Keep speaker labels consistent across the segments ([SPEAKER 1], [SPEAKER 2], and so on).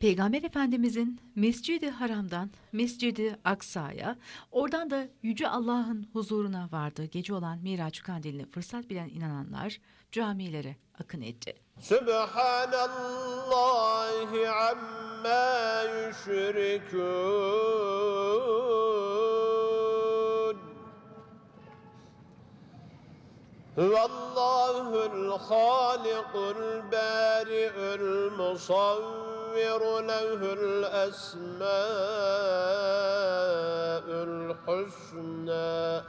[SPEAKER 1] Peygamber Efendimizin Mescid-i Haram'dan Mescid-i Aksa'ya, oradan da Yüce Allah'ın huzuruna vardı. Gece olan Miraç kandilini fırsat bilen inananlar camilere akın etti.
[SPEAKER 2] Sübhanallahi amma yüşrikûn هو الله الخالق البارئ المصور له الأسماء الحسنى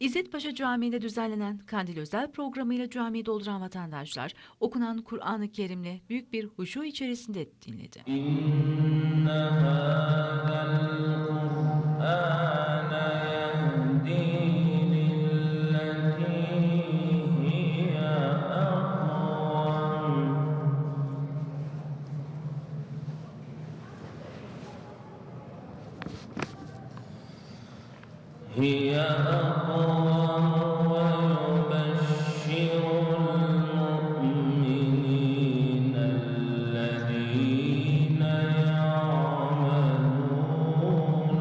[SPEAKER 1] İzzet Paşa Camii'nde düzenlenen Kandil özel programıyla camiyi dolduran vatandaşlar okunan Kur'an-ı Kerim'le büyük bir huşu içerisinde dinledi.
[SPEAKER 3] إن هي أقوم ويبشر المؤمنين الذين يعملون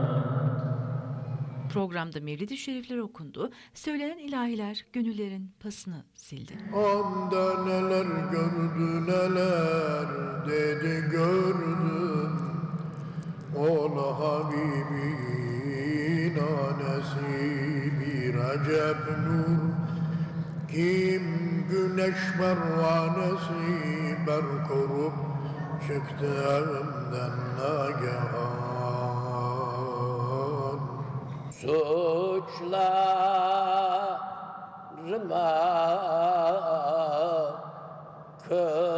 [SPEAKER 3] الصالحات
[SPEAKER 1] Programda Mevlid-i Şerifler okundu, söylenen ilahiler gönüllerin pasını sildi.
[SPEAKER 4] Anda neler gördü neler dedi gördüm Ol Habibin anesi bir acep nur. Kim güneş pervanesi ber korup çıktı evimden nagehan.
[SPEAKER 2] Suçlarıma kıldın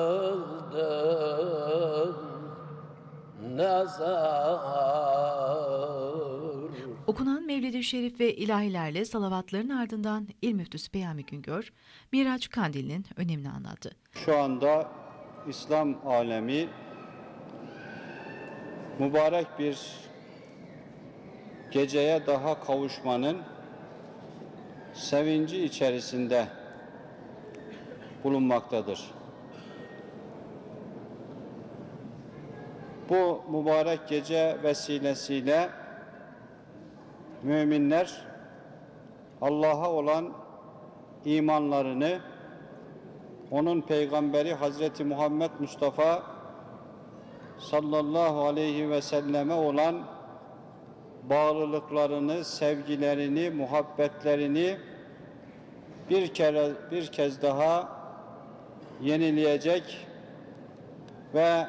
[SPEAKER 1] Okunan Mevlid-i Şerif ve ilahilerle salavatların ardından İl Müftüsü Peyami Güngör, Miraç Kandili'nin önemini anlattı.
[SPEAKER 5] Şu anda İslam alemi mübarek bir geceye daha kavuşmanın sevinci içerisinde bulunmaktadır. Bu mübarek gece vesilesiyle müminler Allah'a olan imanlarını onun peygamberi Hazreti Muhammed Mustafa sallallahu aleyhi ve selleme olan bağlılıklarını, sevgilerini, muhabbetlerini bir kere bir kez daha yenileyecek ve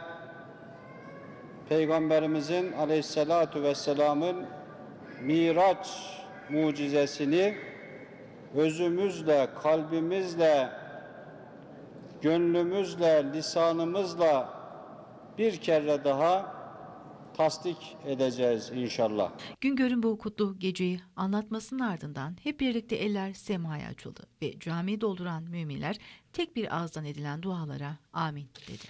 [SPEAKER 5] Peygamberimizin aleyhissalatu vesselamın Miraç mucizesini özümüzle, kalbimizle, gönlümüzle, lisanımızla bir kere daha tasdik edeceğiz inşallah.
[SPEAKER 1] Güngör'ün bu kutlu geceyi anlatmasının ardından hep birlikte eller semaya açıldı ve camiyi dolduran müminler tek bir ağızdan edilen dualara amin dedi.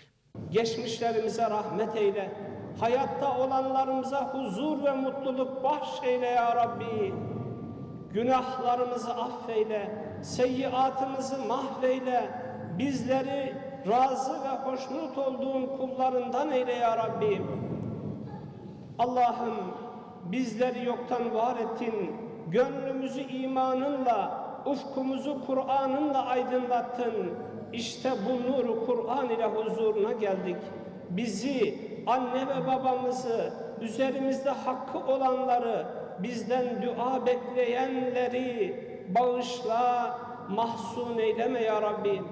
[SPEAKER 6] Geçmişlerimize rahmet eyle. Hayatta olanlarımıza huzur ve mutluluk bahşeyle ya Rabbi. Günahlarımızı affeyle. Seyyiatımızı mahveyle. Bizleri razı ve hoşnut olduğun kullarından eyle ya Rabbi. Allah'ım bizleri yoktan var ettin. Gönlümüzü imanınla, ufkumuzu Kur'an'ınla aydınlattın. İşte bu nuru Kur'an ile huzuruna geldik. Bizi, anne ve babamızı, üzerimizde hakkı olanları, bizden dua bekleyenleri bağışla, mahzun eyleme ya Rabbi.